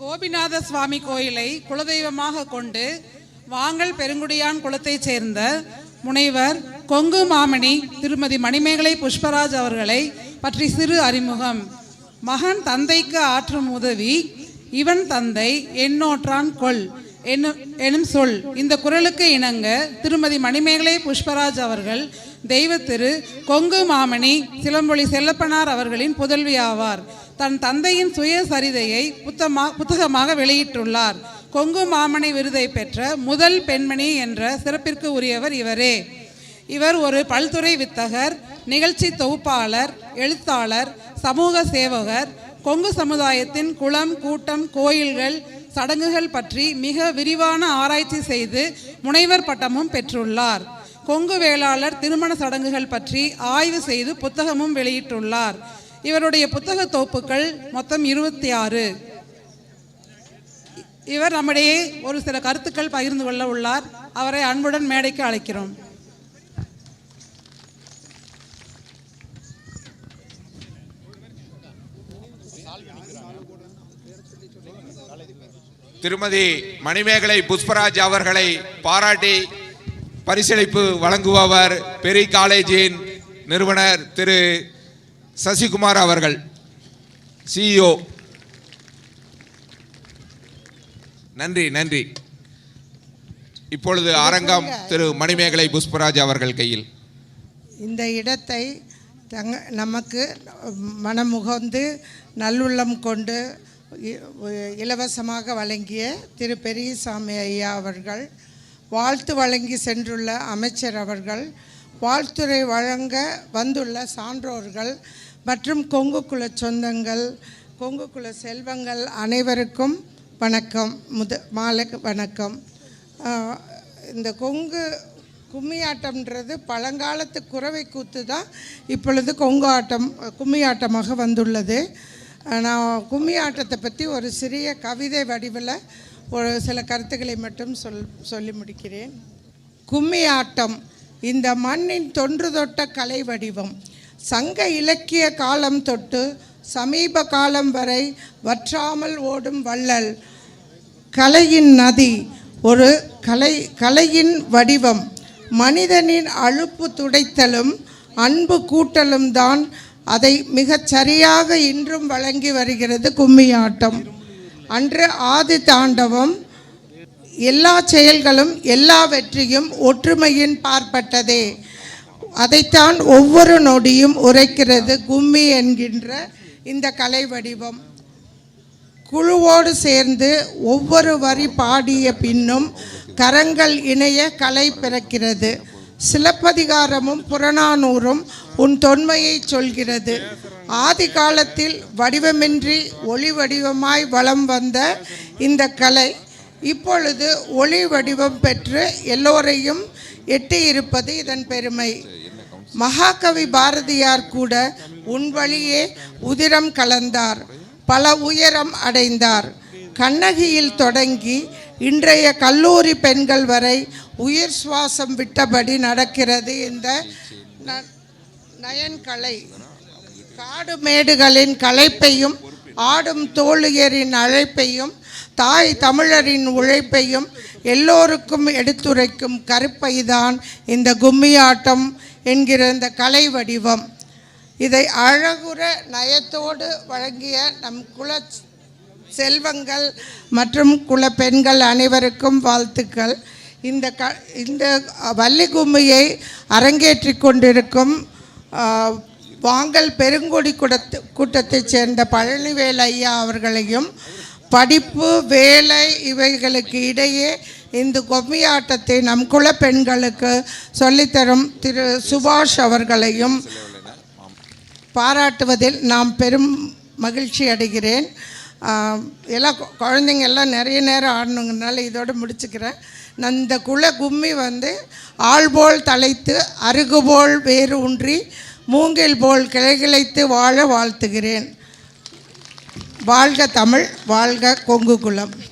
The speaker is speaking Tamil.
கோபிநாத சுவாமி கோயிலை குலதெய்வமாக கொண்டு வாங்கல் பெருங்குடியான் குலத்தைச் சேர்ந்த முனைவர் கொங்கு மாமணி திருமதி மணிமேகலை புஷ்பராஜ் அவர்களை பற்றி சிறு அறிமுகம். மகன் தந்தைக்கு ஆற்றும் உதவி இவன் தந்தை என்னோற்றான் கொள் என்னும் எனும் சொல். இந்த குரலுக்கு இணங்க திருமதி மணிமேகலை புஷ்பராஜ் அவர்கள் தெய்வத்திரு கொங்கு மாமணி சிலம்பொலி செல்லப்பனார் அவர்களின் புதல்வி ஆவார் தன் தந்தையின் சுயசரிதையை புத்தமா புத்தகமாக வெளியிட்டுள்ளார். கொங்கு மாமணி விருதை பெற்ற முதல் பெண்மணி என்ற சிறப்பிற்கு உரியவர் இவரே. இவர் ஒரு பல்துறை வித்தகர் நிகழ்ச்சி தொகுப்பாளர் எழுத்தாளர் சமூக சேவகர் கொங்கு சமுதாயத்தின் குளம் கூட்டம் கோயில்கள் சடங்குகள் பற்றி மிக விரிவான ஆராய்ச்சி செய்து முனைவர் பட்டமும் பெற்றுள்ளார். கொங்கு வேளாளர் திருமண சடங்குகள் பற்றி ஆய்வு செய்து புத்தகமும் வெளியிட்டுள்ளார். இவருடைய புத்தக தொகுப்புகள் மொத்தம் இருபத்தி ஆறு இவர் நம்மிடையே ஒரு சில கருத்துக்கள் பகிர்ந்து கொள்ள உள்ளார். அவரை அன்புடன் மேடைக்கு அழைக்கிறோம். திருமதி மணிமேகலை புஷ்பராஜ் அவர்களை பாராட்டி பரிசளிப்பு வழங்குபவர் பெரி காலேஜின் நிறுவனர் திரு சசிகுமார் அவர்கள் சிஇஓ நன்றி நன்றி. இப்பொழுது அரங்கம் திரு மணிமேகலை புஷ்பராஜ் அவர்கள் கையில். இந்த இடத்தை தங்க நமக்கு மனமுகந்து நல்லுள்ளம் கொண்டு இ- இலவசமாக வழங்கிய திரு பெரியசாமி ஐயா அவர்கள் வாழ்த்து வழங்கி சென்றுள்ள அமைச்சர் அவர்கள் வாழ்த்துரை வழங்க வந்துள்ள சான்றோர்கள் மற்றும் கொங்கு குல சொந்தங்கள் கொங்கு குல செல்வங்கள் அனைவருக்கும் வணக்கம். முத மாலை வணக்கம். இந்த கொங்கு கும்மியாட்டம்ன்றது பழங்காலத்து குறவை கூத்து தான் இப்பொழுது கொங்கு ஆட்டம் கும்மியாட்டமாக வந்துள்ளது. நான் நான் கும்மியாட்டத்தை பற்றி ஒரு சிறிய கவிதை வடிவில் ஒரு சில கருத்துக்களை மட்டும் சொல் சொல்லி முடிக்கிறேன். கும்மி ஆட்டம் இந்த மண்ணின் தொன்று தொட்ட கலை வடிவம். சங்க இலக்கிய காலம் தொட்டு சமீப காலம் வரை வற்றாமல் ஓடும் வள்ளல். கலையின் நதி ஒரு கலை கலையின் வடிவம். மனிதனின் அழுப்பு துடைத்தலும் அன்பு கூட்டலும் தான் அதை மிகச் சரியாக இன்றும் வழங்கி வருகிறது கும்மியாட்டம். அன்று ஆதி தாண்டவம் எல்லா செயல்களும் எல்லா வெற்றியும் ஒற்றுமையின் பார்ப்பட்டதே. அதைத்தான் ஒவ்வொரு நொடியும் உரைக்கிறது கும்மி என்கின்ற இந்த கலை வடிவம். குழுவோடு சேர்ந்து ஒவ்வொரு வரி பாடிய பின்னும் கரங்கள் இணைய கலை பிறக்கிறது. சிலப்பதிகாரமும் புறநானூறும் உன் தொன்மையை சொல்கிறது. ஆதி காலத்தில் வடிவமின்றி ஒளி வடிவமாய் வலம் வந்த இந்த கலை இப்பொழுது ஒளி வடிவம் பெற்று எல்லோரையும் எட்டியிருப்பது இதன் பெருமை. மகாகவி பாரதியார் கூட உன் வழியே உதிரம் கலந்தார் பல உயரம் அடைந்தார். கண்ணகியில் தொடங்கி இன்றைய கல்லூரி பெண்கள் வரை உயிர் சுவாசம் விட்டபடி நடக்கிறது இந்த ந- நயன்கலை. காடு மேடுகளின் களைப்பையும் ஆடும் தோழியரின் அழைப்பையும் தாய் தமிழரின் உழைப்பையும் எல்லோருக்கும் எடுத்துரைக்கும் கருப்பைதான் இந்த கும்மியாட்டம் என்கிற இந்த கலை வடிவம். இதை அழகுற நயத்தோடு வழங்கிய நம் குல செல்வங்கள் மற்றும் குல பெண்கள் அனைவருக்கும் வாழ்த்துக்கள். இந்த க இந்த வள்ளி கும்மியை அரங்கேற்றி கொண்டிருக்கும் வாங்கல் பெருங்கொடி கூடத்து கூட்டத்தைச் சேர்ந்த பழனிவேல் ஐயா அவர்களையும் படிப்பு வேலை இவைகளுக்கு இடையே இந்த கொம்மியாட்டத்தை நம் குல பெண்களுக்கு சொல்லித்தரும் திரு சுபாஷ் அவர்களையும் பாராட்டுவதில் நாம் பெரும் மகிழ்ச்சி அடைகிறேன். எல்லாம் குழந்தைங்க எல்லாம் நிறைய நேரம் ஆடணுங்கிறனால இதோடு முடிச்சுக்கிறேன். நான் குல கும்மி வந்து ஆள் போல் தலைத்து அருகு போல் வேறு ஊன்றி மூங்கில் போல் கிளைகிளைத்து வாழ வாழ்த்துகிறேன். வாழ்க தமிழ் வாழ்க கொங்கு குலம்.